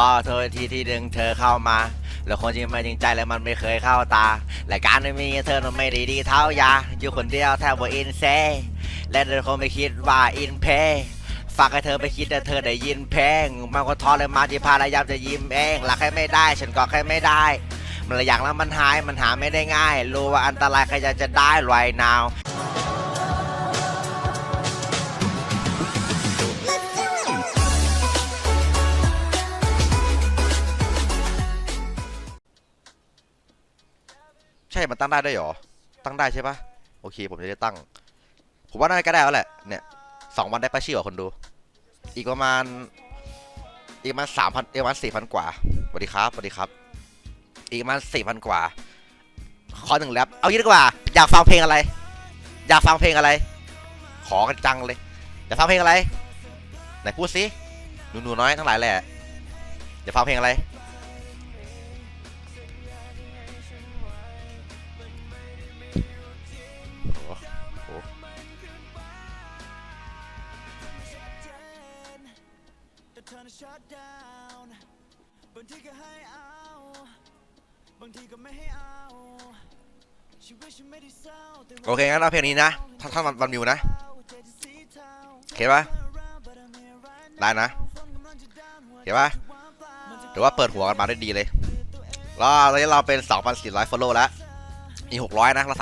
ขอโทษทีที่ดึงเธอเข้ามา แล้วคนที่ไม่จริงใจแล้วมันไม่เคยเข้าตาและการไม่มีเธอมันไม่ได้ดีเท่ายา อยู่คนเดียวแทบว่าอินเซ และเธอคงไม่คิดว่าอินเพฝากให้เธอไปคิดแต่เธอได้ยินเพลงมันก็ท้อเลยมาที่พยายามจะยิ้มเองรักให้ไม่ได้ ฉันก็แค่ไม่ได้ มันลยอย่ากแล้วมันหายมันหาไม่ได้ง่าย รู้ว่าอันตรายใครจะจะได้ right now ช่มันตั้งได้ด้วยหรอ ตั้งได้ใช่ปะโอเค ผมจะได้ตั้ง ผมว่าน่าจะได้แล้วแหละ เนี่ยสองวันได้ป้าชื่อคนดู อีกประมาณ อีกประมาณสามพันอีกประมาณสี่พันกว่าสวัสดีครับสวัสดีครับ อีกประมาณสี่พันกว่า ขอหนึ่งแรปเอางี้ดีกว่า อยากฟังเพลงอะไร อยากฟังเพลงอะไร ขอกันจังเลย อยากฟังเพลงอะไร ไหนพูดสิหนูหนูน้อยทั้งหลายแหละ อยากฟังเพลงอะไร shut down บางทีก็ให้เอา บางทีก็ไม่ให้เอาชีวิตฉันไม่ได้เศร้าแต่โอเคงั้นเอาเพลงนี้นะถ้าถ้ามันวันมิวนะใจจะสีเทา โอเคปะได้นะโอเคปะถือว่าเปิดหัวกันมาได้ดีเลย แล้วตอนนี้เราเป็น 2,400 follow แล้วอีก600 นะเรา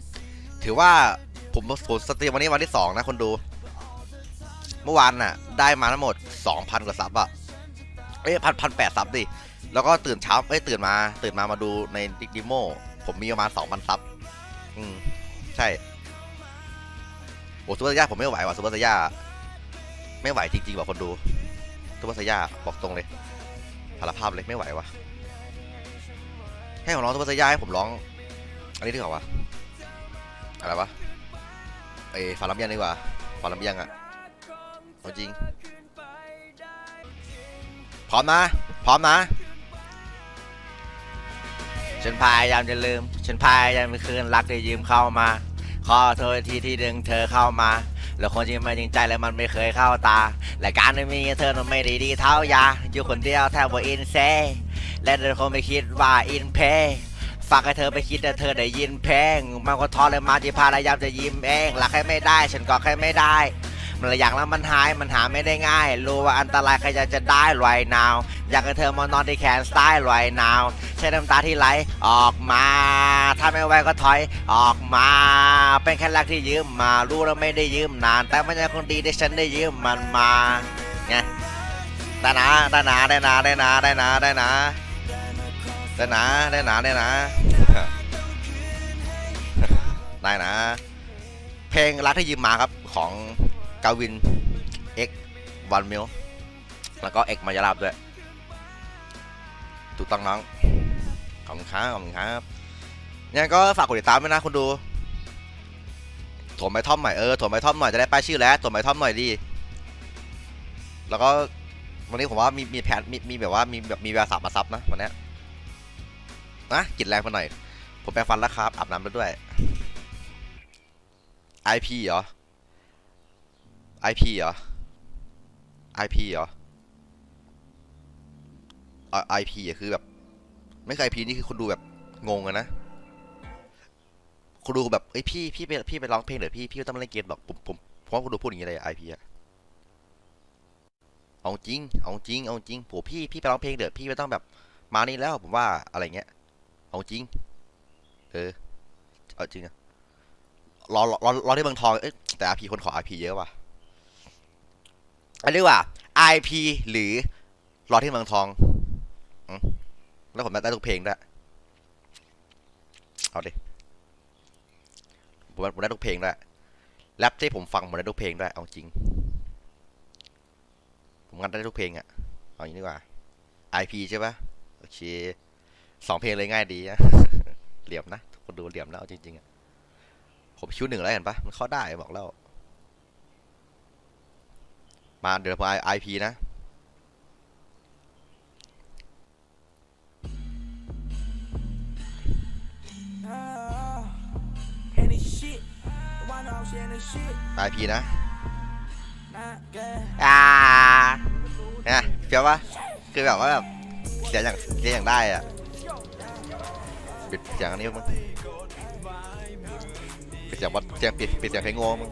3,000 ถือว่าผมผมสตรีมวันนี้วันที่ 2 นะคนดู เมื่อวานน่ะ ได้มาทั้งหมด 2,000 กว่าซับอะเอ้ยพันพันแปดซับดิ แล้วก็ตื่นเช้าเอ้ยตื่นมา ตื่นมามาดูในดิดิโมผมมีประมาณ 2,000 ซับ อืม ใช่ โอ้ซูเปอร์สยาผมไม่ไหวว่ะซูเปอร์สยาไม่ไหวจริงๆว่ะคนดูซูเปอร์สยาบอกตรงเลยสารภาพเลยไม่ไหวว่ะให้ผมร้องซูเปอร์สยาให้ผมร้อง อันนี้ดีกว่าวะอะไรวะไอ้ฟาลัมเบียงดีกว่าฟาลัมเบียงอะ เอาจริง พร้อมนะ พร้อมนะ ฉันพยายามจะลืม ฉันพยายามไปคืนรักที่ยืมเข้ามา ขอโทษทีที่ดึงเธอเข้ามา แล้วคนที่ไม่จริงใจแล้วมันไม่เคยเข้าตา และการไม่มีเธอมันไม่ได้ดีเท่ายา อยู่คนเดียวแทบว่าอินเซ และเธอคงไม่คิดว่าอินเพฝากให้เธอไปคิดแต่เธอได้ยินเพลงมันก็ท้อเลยมาที่พยายามจะยิ้มเองรักให้ไม่ได้ ฉันก็แค่ไม่ได้ มันลยอยากแล้วมันหายมันหาไม่ได้ง่าย รู้ว่าอันตรายใครจะจะได้ right now อยากให้เธอมานอนที่แขนสไตล์ right now ใช้น้ำตาที่ไหลออกมา ถ้าไม่ไหวก็ถอยออกมา เป็นแค่รักที่ยืมมา รู้แล้วไม่ได้ยืมนาน แต่มันยังคงดีที่ฉันได้ยืมมันมาไงได้นะได้นะได้นะได้นะได้นะได้นะได้นะได้นะได้นะได้นะ เพลงรักที่ยืมมาครับของ กาวิน X วันมิลแล้วก็ X มายาลาบด้วย ถูกต้องน้อง ขอบคุณครับ ขอบคุณครับเนี่ยก็ฝากกดติดตามด้วยนะคุณดูถมไปท่อมหน่อยเออถมไปท่อมหน่อยจะได้ป้ายชื่อแล้วถมไปท่อมหน่อยดี แล้วก็วันนี้ผมว่ามีมีแผนมีมีแบบว่ามีแบบมีเวลาสามมาซับนะวันนี้นะกินแรงไปหน่อย ผมแปรงฟันแล้วครับอาบน้ำแล้วด้วย IP เหรอ IP เหรอ IP เหรออ่า IP อะคือแบบ ไม่เคย IP นี่คือคนดูแบบงงอะนะคนดูแบบเอ้ยพี่พี่ไปพี่ไปร้องเพลงเดี๋ยวพี่พี่ไม่ต้องมาเล่นเกมหรอกผมผมเพราะคนดูพูดอย่างนี้เลย IP อะเอาจริงเอาจริงเอาจริงโหพี่พี่ไปร้องเพลงเดี๋ยวพี่ไม่ต้องแบบมานี่แล้วผมว่าอะไรเงี้ยเอาจริง เออเอาจริงอะรอรอรอรอที่เมืองทองเอ้ยแต่ IP คนขอ IP เยอะว่ะ อันนี้ว่า IP หรือรอที่เมืองทองอแล้วผมได้ทุกเพลงด้วยเอาดิผมผมได้ทุกเพลงด้วยแรปที่ผมฟังผมได้ทุกเพลงด้วยเอาจริง ผมงัดได้ทุกเพลงอะเอาอย่างนี้ดีกว่า IP ใช่ปะโอเคสองเพลงเลยง่ายดีอะเหลี่ยมนะทุกคนดูเหลี่ยมแล้วจริงๆอะผมคิวหนึ่งแล้วเห็นปะมันเข้าได้บอกแล้ว มาเดี๋ยวผมไอพีนะ Any shit Why not share the shit ไอพีนะ อ่าเนี่ยเฟี้ยวปะคือแบบว่าแบบเสียงอย่างเสียงอย่างได้อะปิดเสียงอันนี้มึงปิดเสียงวัดเสียงปิดปิดเสียงเพลงง่มึง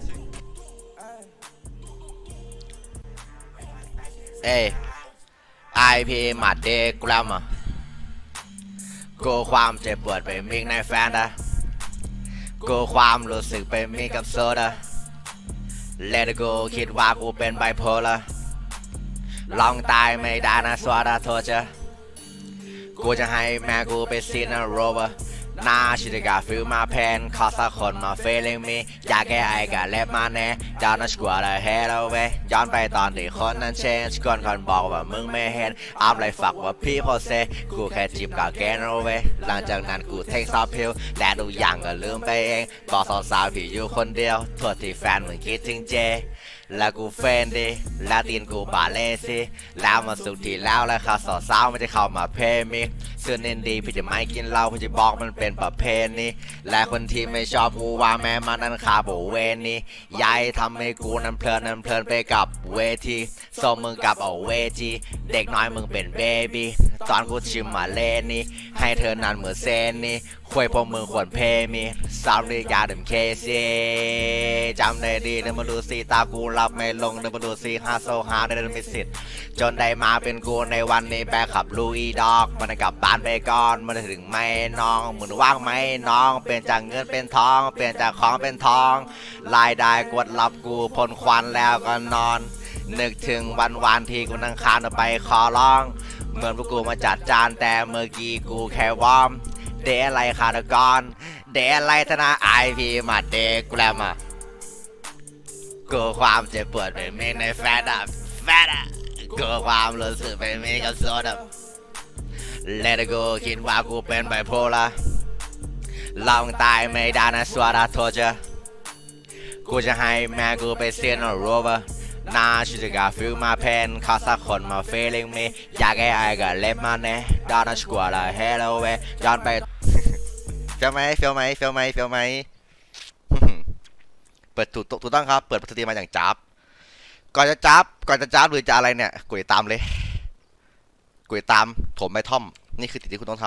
เอ้ไอพีมาเดกลัมอะกูความเจ็บปวดไปมิกในแฟนดะกูความรู้สึกไปมิกกับโซดา Let it go คิดว่ากูเป็นไบโพล่าลองตายไม่ได้นะสวัสดีโทษจะกูจะให้แม่กูไปซีนโรเวอร์ นาชิดกาฟิลมาเพนขอสักคนมา feeling me อยากแก้ไอกับเล็บมาแน่จอนนั้นกลัวเลยเฮลเวย้อนไปตอนที่คนนั้น change ก่อนคนบอกว่ามึงไม่เห็นอัพเลยฝักว่าพี่พอเซกูแค่จีบกับแกนโรเวหลังจากนั้นกูเทคซอฟพิลและดูอย่างก็ลืมไปเองบอกสาวๆพี่อยู่คนเดียวโทษที่แฟนมึงคิดถึงเจ แล้วกูเฟนดีแล้วตีนกูบาเลสิแล้วมาสุดที่แล้วแล้วเขาสาวสาวไม่ได้เข้ามาเพมิเสื้อเน้นดีพี่จะไม่กินเหล้าพี่จะบอกมันเป็นประเพณีและคนที่ไม่ชอบกูว่าแม่มันนั้นขาโบเวนี่ยายทำให้กูนั้นเพลินนั้นเพลินไปกับเวทีส่งมึงกลับเอาเวจีเด็กน้อยมึงเป็นเบบี้ตอนกูชิมมาเลนี่ให้เธอนั้นเหมือนเซนนี่คุยพวกมึงควรเพมีสาวรียาดึมเคซีจำได้ดีเดินมาดูซีตากูรับไม่ลงเดินมาดูซีฮาโซฮาเดินไม่สิทธิ์จนได้มาเป็นกูในวันนี้แบกขับลูอีดอก มันได้กลับบ้านไปก่อน มันถึงไม่น้องเหมึงว่างไหมน้อง เปลี่ยนจากเงินเป็นทอง เปลี่ยนจากของเป็นทองรายได้กดรับกูพ่นควันแล้วก็นอน นึกถึงวันวานที่กูนั่งคานไปขอร้องเหมือนพวกกูมาจัดจานแต่เมื่อกี้กูแค่วอร์ม เดอะไรคาร์ดกอนเดอะไรธนาไอพีมาเดกแกรมอะกูความเจ็บปวดเป็นมีในแฟตอะแฟตอะกูความรู้สึกเป็นมีกับโซดา Let it go คิดว่ากูเป็นไบโพล่าลองตายไม่ได้นะสวัสดีโทษจะกูจะให้แม่กูไปเซียนโรเวอร์ นาชิจกาฟิลมาเพนขอสักคนมา feeling me อยากให้ไอกับเล็บมาแน่ดอนนั้นกลัวละเฮลโลเวย้อนไปเฟี้ยวไหมเฟี้ยวไหมเฟี้ยวไหมเฟี้ยวไหมเปิดถูกถูกต้องครับ เปิดปกติมาอย่างจับก่อนจะจับก่อนจะจับหรือจะอะไรเนี่ยกดติดตามเลยกดติดตามถมใบท่อม นี่คือสิ่งที่คุณต้องท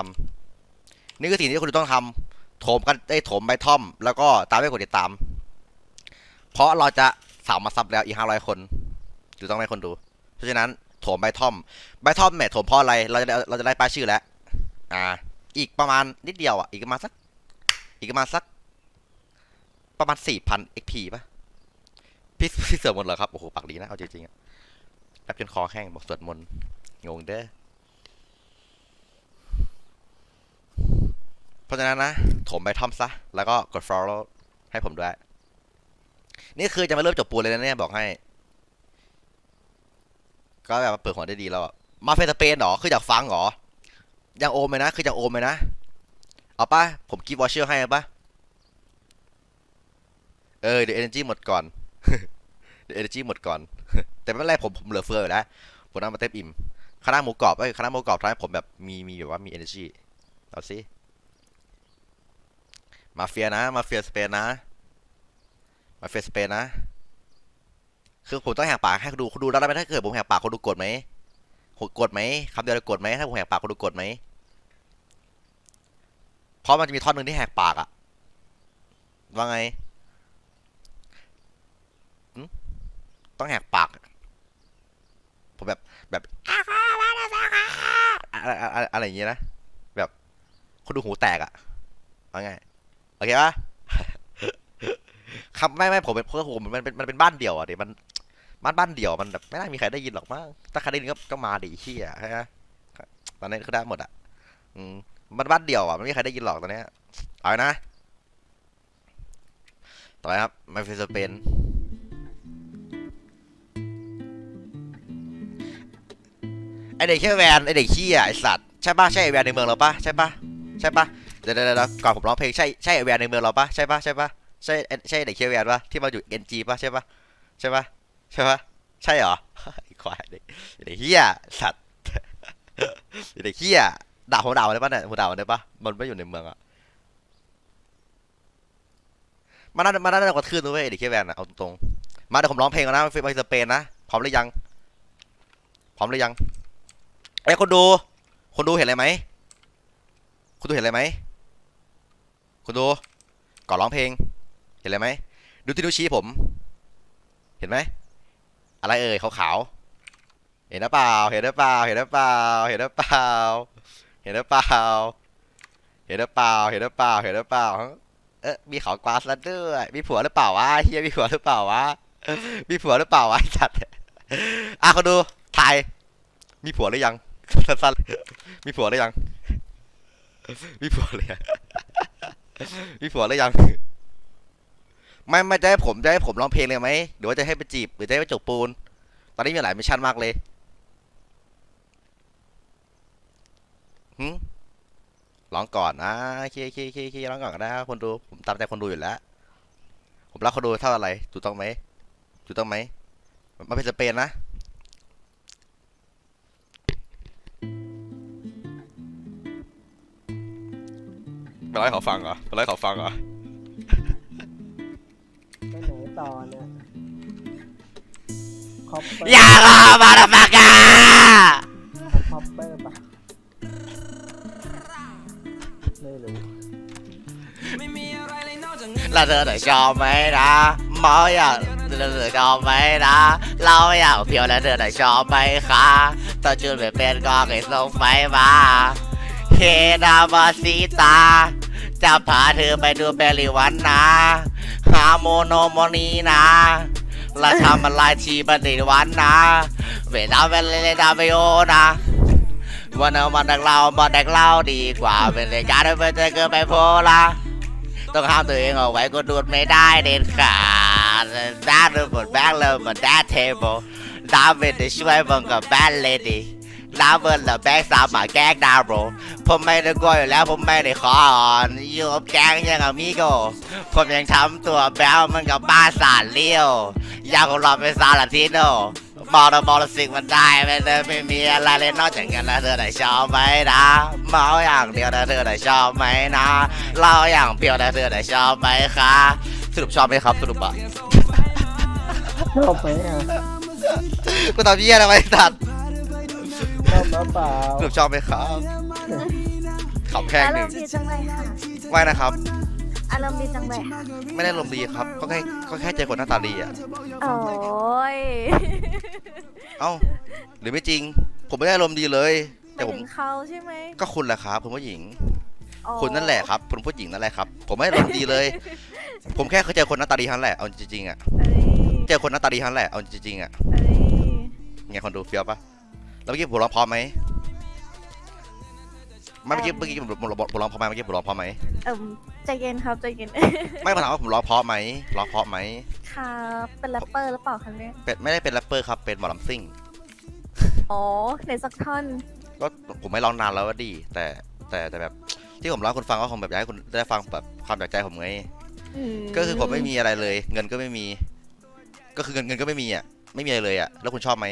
ำนี่คือสิ่งที่คุณต้องทำโถมกันได้ถมใบท่อม แล้วก็ตามด้กดติดตาม เพราะเราจะ สามมาซับแล้วอีกห้าร้อยคนถูกต้องไหมคนดู เพราะฉะนั้นโถมใบท่อม ใบท่อมแหม่โถมเพราะอะไร เราจะเราจะได้ป้ายชื่อแล้ว อ่า อีกประมาณนิดเดียวอะ อีกประมาณสัก อีกประมาณสัก ประมาณสี่พัน XP ป่ะ พี่พี่เสือหมดเหรอครับ โอ้โห ปากดีนะ เอาจริงๆอะแป๊บจนคอแห้งบอกสวดมนต์ งงเด้อ เพราะฉะนั้นนะ โถมไปท่อมซะ แล้วก็กด follow ให้ผมด้วย นี่คือจะมาเริ่มจบปูเลยนะเนี่ยบอกให้ ก็แบบเปิดหัวได้ดีแล้วมาเฟสเปนเหรอคืออยากฟังเหรอยังโอมเลยนะ คือยังโอมเลยนะ เอาป่ะผมกิฟต์วอชเชอร์ให้ป่ะเออเดี๋ยว energy หมดก่อนเดี๋ยว energy หมดก่อน แต่ไม่เป็นไรผมผมเหลือเฟืออยู่แล้วผมเอามาเต็มอิ่มคณะหมูกรอบเอ้ยคณะหมูกรอบทำให้ผมแบบมีมีแบบว่ามี energy เอาสิมาเฟียนะ มาเฟียสเปนนะ มาเฟสเปนนะ คือผมต้องแหกปากให้ดูคนดูแล้วได้ไหมถ้าเกิดผมแหกปากคนดูกดไหมกดไหมคำเดียวจะกดไหมถ้าผมแหกปากคนดูกดไหมเพราะมันจะมีท่อนหนึ่งที่แหกปากอะว่าไงต้องแหกปาก ผมแบบแบบอะไรอะไรอะไรอย่างเงี้ยนะ แบบคนดูหูแตกอะว่าไง โอเคปะ คำไม่ไม่ผมเป็นเพราะผมมันเป็นมันเป็นบ้านเดี่ยวอะเดี๋ยวมันบ้านบ้านเดี่ยวมันแบบไม่น่ามีใครได้ยินหรอกมั้งถ้าใครได้ยินก็ก็มาดิเฮียใช่ไหมตอนนี้คือได้หมดอะ อืมมันบ้านเดี่ยวอะไม่มีใครได้ยินหรอกตอนนี้เอานะ ต่อไปครับมาฟิสเปนไอเด็กแค่แวนไอเด็กขี้อะไอสัตว์ใช่ปะใช่ไอแวนในเมืองเราปะใช่ปะใช่ปะเดี๋ยวเดี๋ยวเดี๋ยวก่อนผมร้องเพลงใช่ใช่ไอแวนในเมืองเราปะใช่ปะใช่ปะ ใช่ใช่เด็กแค่แวนปะที่มาอยู่ NG ปะใช่ปะใช่ปะใช่ปะใช่เหรอไอควายเด็กเฮียสัตว์เด็กเฮียด่าผมด่ามันได้ปะเนี่ยผมด่ามันได้ปะมันไม่อยู่ในเมืองอะมันน่ามันน่าจะกระทืบด้วยเด็กแค่แวนอะเอาตรงๆมาเดี๋ยวผมร้องเพลงก่อนนะไปสเปนนะพร้อมหรือยัง พร้อมหรือยังไอ้คนดู คนดูเห็นอะไรไหมคนดูเห็นอะไรไหมคนดูก่อนร้องเพลง เห็นอะไรไหมดูที่นิ้วชี้ผม เห็นไหมอะไรเอ่ยขาวๆเห็นหรือเปล่า เห็นหรือเปล่า เห็นหรือเปล่า เห็นหรือเปล่า เห็นหรือเปล่า เห็นหรือเปล่า เห็นหรือเปล่า เห็นหรือเปล่า เอ๊ะมีเขากวาสแล้วด้วยมีผัวหรือเปล่าวะเฮียมีผัวหรือเปล่าวะ มีผัวหรือเปล่าวะจัดอะคนดูถ่ายมีผัวหรือยังสั้นๆมีผัวหรือยัง มีผัวหรือยังมีผัวหรือยัง ไม่ไม่จะให้ผมจะให้ผมร้องเพลงเลยไหมหรือว่าจะให้ไปจีบหรือจะให้ไปจกปูน ตอนนี้มีหลายมิชชั่นมากเลยหึร้องก่อนนะเคเคเคเคร้องก่อนก็ได้ครับคนดูผมตามใจคนดูอยู่แล้ว ผมรักคนดูเท่าอะไรถูกต้องไหมถูกต้องไหมมาเป็นสเปนนะไปไล่เขาฟังเหรอไปไล่เขาฟังเหรอ ต่อเนี่ยคอปเปอร์อย่าก็มาดฟักกาคอปเปอร์ปะไม่รู้แล้วเธอจะชอบไหมนะหมออยากเธอจะชอบไหมนะ เราอยากเพียวแล้วเธอจะชอบไหมคะตอนจุดไม่เป็นก็ให้ส่งไฟมาเฮนามาซิตาจะพาเธอไปดูเบลิวันนะ ฮาโมโนโมนีนะและทำอะไรทีบันดีวันนะ เวลาเวลาดาเวโอนะวันเอามาดักเรามาดักเราดีกว่าเป็นเลยการไม่เจอเกินไปโพละต้องห้ามตัวเองเอาไว้ก็ดูดไม่ได้เด็ดขาดด้านบนแบงค์เลยมาด้านเทเบิลดาวิดได้ช่วยบังกับแบนเลดี้ ลาเวิร์นและแบงค์สามมาแกล้งดาวโรผมไม่ได้กลัวอยู่แล้วผมไม่ได้ขออ่อนอยู่กับแก๊งยังกับมิโก ผมยังทำตัวแบลมันกับบ้าสารเลี้ยว อยากของเราเป็นซาลาติโนมองเรามองเราสิ่งมันได้ไม่ได้ไม่มีอะไรเลยนอกจากกันแล้วเธอไหนชอบไหมนะเมาอย่างเดียวนะเธอไหนชอบไหมนะเล่าอย่างเพียวนะเธอไหนชอบไหมคะสรุปชอบไหมครับสรุปอะชอบไหมอะกูตอบเยี่ยอะไรไปตัด ชอบหรือเปล่าสรุปชอบไหมครับขำแพงอาหรนึ่มงณ์ดีจังเลยค่ะไม่นะครับ อารมณ์ดีจังเลยค่ะไม่ได้ลมณ์ดีครับ ก็แค่ก็แค่เจอคนหน้าตาดีอะโอ้ยเอ้า หรือไม่จริง ผมไม่ได้ลมณ์ดีเลยไปแต่ผมถึงเขาใช่ไหมก็คุณแหละครับคุณผู้หญิง อ๋อคุณนั่นแหละครับคุณผู้หญิงนั่นแหละครับ ผมไม่ได้ลมณ์ดีเลย ผมแค่เคยเจอคนหน้าตาดีเท่านั้นแหละ เอาจริงๆอะเอ้ยเจอคนหน้าตาดีเท่านั้นแหละ เอาจริงๆอะเอ้ยไงคนดูเฟี้ยวปะ แล้วเมื่อกี้ผมร้องพร้อมไหมไม่เมื่อกี้เมื่อกี้ผมผมผมร้องพร้อมไหมเมื่อกี้ผมร้องพร้อมไหมเอิ่มใจเย็นครับใจเย็น ไม่ผมถามว่าผมร้องพร้อมไหมร้องพร้อมไหมครับเป็นแรปเปอร์หรือเปล่าคะเนี่ยเป็นไม่ได้เป็นแรปเปอร์ครับเป็นหมอลำซิ่งอ๋อในสักท่อนก็ผมไม่ร้องนานแล้วว่าดี แต่แต่แต่แบบที่ผมร้องให้คุณฟังก็คงแบบอยากให้คุณได้ฟังแบบความจากใจผมไงมก็คือผมไม่มีอะไรเลย เงินก็ไม่มี ก็คือเงินเงินก็ไม่มีอะไม่มีอะไรเลยอะแล้วคุณชอบไหม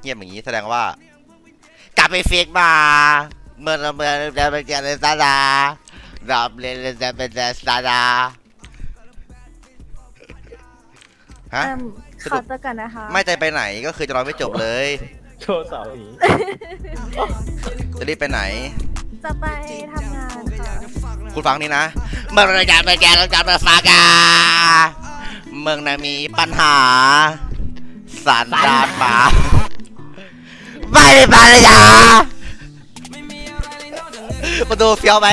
เงียบอย่างนี้แสดงว่า กลับไปฟิกมาเมื่อเมื่อเมื่อเป็นเกลซาดาดับเลนจะเป็นซาดาฮะ เอิ่มสขรุอป ตัวก่อนนะคะไม่ใจไปไหนก็คือจะรอไม่จบเลย โชว์เสาอีจะรีบไปไหน จะไปทำงานค่ะคุณฟังนี่นะ เมื่อรายการไปแกต้องการมาฝากาเมืองน่ะมีปัญหา สันดานหมาไม่ได้ปัญญาคนดูเฟี้ยวไหม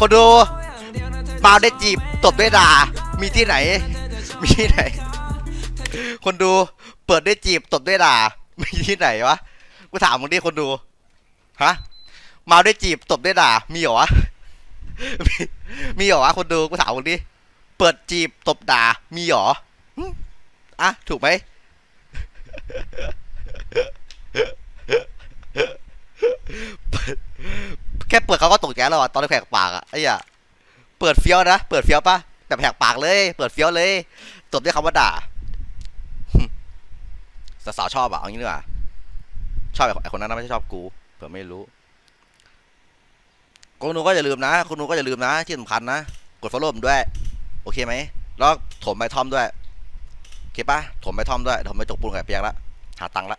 คนดูเมาได้จีบตบด้วยด่า มีที่ไหน มีที่ไหน คนดูเปิดได้จีบตบด้วยด่า มีที่ไหนวะ กูถามมึงดิคนดู ฮะเมาได้จีบตบด้วยด่า มีเหรอวะมีมีเหรอวะคนดู กูถามมึงดิ เปิดจีบตบด่า มีเหรอหึอะ ถูกไหมเปิด แค่เปิดเขาก็ตกใจแล้วอะตอนแหกปากอะไอ้เหี้ยเปิดเฟี้ยวนะ เปิดเฟี้ยวปะแบบแหกปากเลย เปิดเฟี้ยวเลยตบด้วยคำว่าด่าสาวชอบอะเอางี้ดีกว่าชอบไอ้คนนั้นนะไม่ใช่ชอบกูเผื่อไม่รู้คุณนูก็อย่าลืมนะคุณนูก็อย่าลืมนะที่สำคัญนะกด follow ผมด้วย โอเคไหมแล้วถมใบทอมด้วย เคปะถมใบทอมด้วยถมใบจกปูนกับเปียกละหาตังค์ละ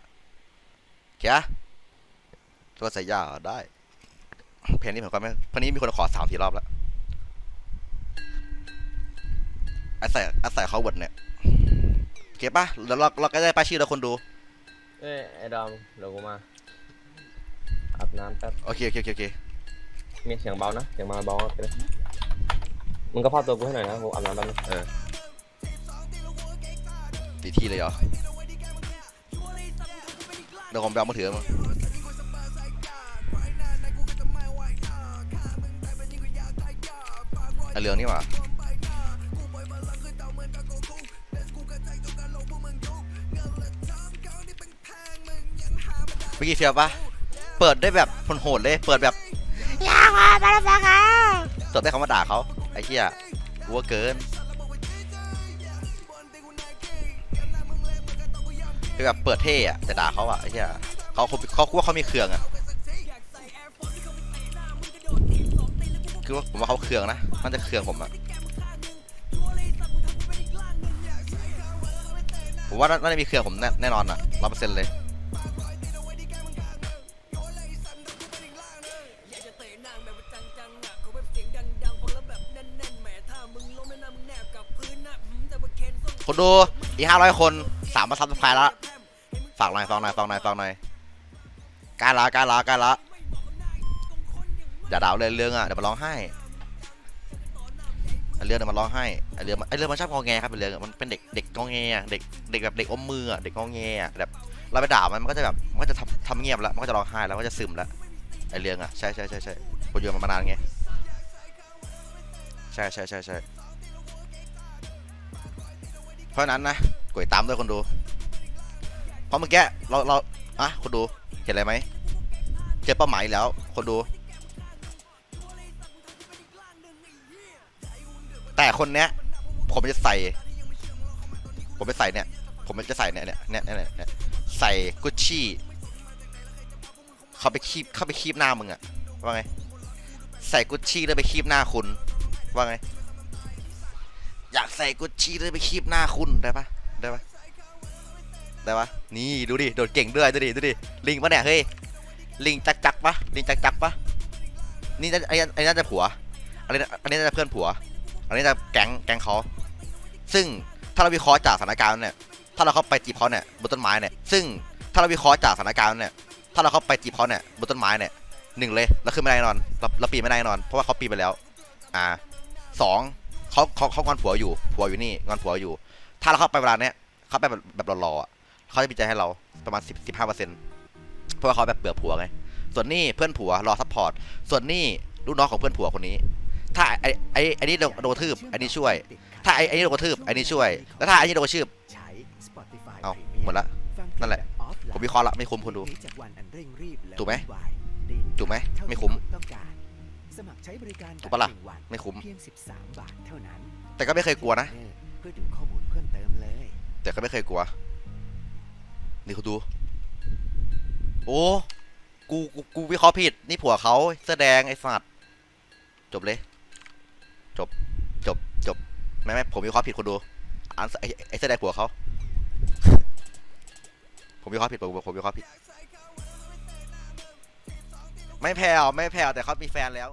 เขียตัวใส่ยาได้ เพลงนี้ผมก็ไม่เพลงนี้มีคนขอสามสี่รอบแล้วอาศัยอาศัยเขาบทเนี่ยเก็บปะแล้วเราเราก็ได้ป้ายชื่อแล้วคนดู เอ้ยไอ้ดอมเดี๋ยวกูมาอาบน้ำแป๊บโอเคโอเคโอเคโอเคมีเสียงเบานะเสียงมาเบาๆไปเลยมึงก็พาตัวกูให้หน่อยนะกูอาบน้ำแป๊บนึงเออ ตีที่เลยเหรอเดี๋ยวผมไปเอามือถือมาไอเรื่องนี้ว่ะเมื่อกี้เฟียวปะเปิดได้แบบโหดๆเลย เปิดแบบยากอะมาแล้วฟังอะเปิดได้เขามาด่าเขาไอ้เหี้ยกูว่าเกิน คือแบบเปิดเท่อะแต่ด่าเขาอะไอ้เหี้ยเขาเขาเขาคิดว่าเขามีเครื่องอะคือว่าผมว่าเขาเครื่องนะน่าจะเครื่องผมอะผมว่าน่าจะมีเครื่องผมแน่แน่นอนอะร้อยเปอร์เซ็นต์เลยคนดูอีกห้าร้อยคนสามมาซับสไครต์แล้ว ฝากหน่อยฝากหน่อยฝากหน่อยฝากหน่อยกล้ละกล้ละกล้ละอย่าดาเลยเรื่องอะเดี๋ยวมันร้องไห้เรื่องเดี๋ยวมันร้องไห้ไอเรื่องไอ้เรื่องมันชอบงอแงครับเรื่องมันเป็นเด็กเด็กงอแงอะเด็กเด็กแบบเด็กอมมืออะเด็กงอแงอะแบบเราไปด่ามันมันก็จะแบบมันก็จะทำทำเงียบแล้วมันก็จะร้องไห้แล้วมันก็จะซึมแล้วไอ้เรื่องอะใช่ใช่ใช่ใช่ผมอยู่กับมันมานานไงใช่ใช่ใช่ใช่เพราะนั้นนะกดติดตามด้วยคนดู เพราะเมื่อกี้เราเราอะคนดูเห็นอะไรไหมเจอเป้าหมายแล้ว คนดู แต่คนเนี้ย ผมจะใส่ ผมจะใส่เนี่ย ผมจะใส่เนี่ยเนี่ยเนี่ยเนี่ยเนี่ยใส่กุชชี่เขาไปคีบเข้าไปคีบหน้ามึงอะว่าไงใส่กุชชี่แล้วไปคีบหน้าคุณ ว่าไง อยากใส่กุชชี่เลยไปคีบหน้าคุณได้ปะได้ปะ ได้ปะนี่ดูดิโดดเก่งด้วยดูดิดูดิลิงปะเนี่ยเฮ้ยลิงจักจักปะลิงจักจักปะนี่น่าไอ้ไอ้น่าจะผัวอันนี้อันนี้น่าจะเพื่อนผัว อันนี้จะแก๊งแก๊งเขาซึ่งถ้าเราวิเคราะห์จากสถานการณ์เนี่ยถ้าเราเข้าไปจีบเขาเนี่ยบนต้นไม้เนี่ยซึ่งถ้าเราวิเคราะห์จากสถานการณ์เนี่ยถ้าเราเข้าไปจีบเขาเนี่ยบนต้นไม้เนี่ยหนึ่งเลยเราขึ้นไม่ได้นอนเราเราปีนไม่ได้นอน เพราะว่าเขาปีนไปแล้ว อ่าสองเขาเขาเขางอนผัวอยู่ผัวอยู่นี่งอนผัวอยู่ ถ้าเราเข้าไปเวลาเนี้ยเขาไปแบบแบบรอๆอะ เขาจะมีใจให้เราประมาณสิบสิบห้าเปอร์เซ็นต์เพราะว่าเขาแบบเบื่อผัวไง ส่วนนี่เพื่อนผัวรอซัพพอร์ต ส่วนนี่ลูกน้องของเพื่อนผัวคนนี้ ถ้าไอ้ไอ้ไอ้นี่โดนกระทืบไอ้นี่ช่วย ถ้าไอ้ไอ้นี่โดนกระทืบไอ้นี่ช่วย แล้วถ้าไอ้นี่โดนกระทืบเอาหมดละ นั่นแหละ ผมวิเคราะห์ละไม่คุ้มคุณดู ถูกไหมถูกไหมไม่คุ้มถูกปะล่ะไม่คุ้ม แต่ก็ไม่เคยกลัวนะแต่ก็ไม่เคยกลัว นี่คุณดู โอ้กูกูกูวิเคราะห์ผิด นี่ผัวเขาเสื้อแดงไอ้สัตว์จบเลย จบจบจบไม่ไม่ผมวิเคราะห์ผิดคุณดูอันไอ้ไอ้เสื้อแดงผัวเขาผมวิเคราะห์ผิดผมผมวิเคราะห์ผิด ไม่แพ้วไม่แพ้วแต่เขามีแฟนแล้ว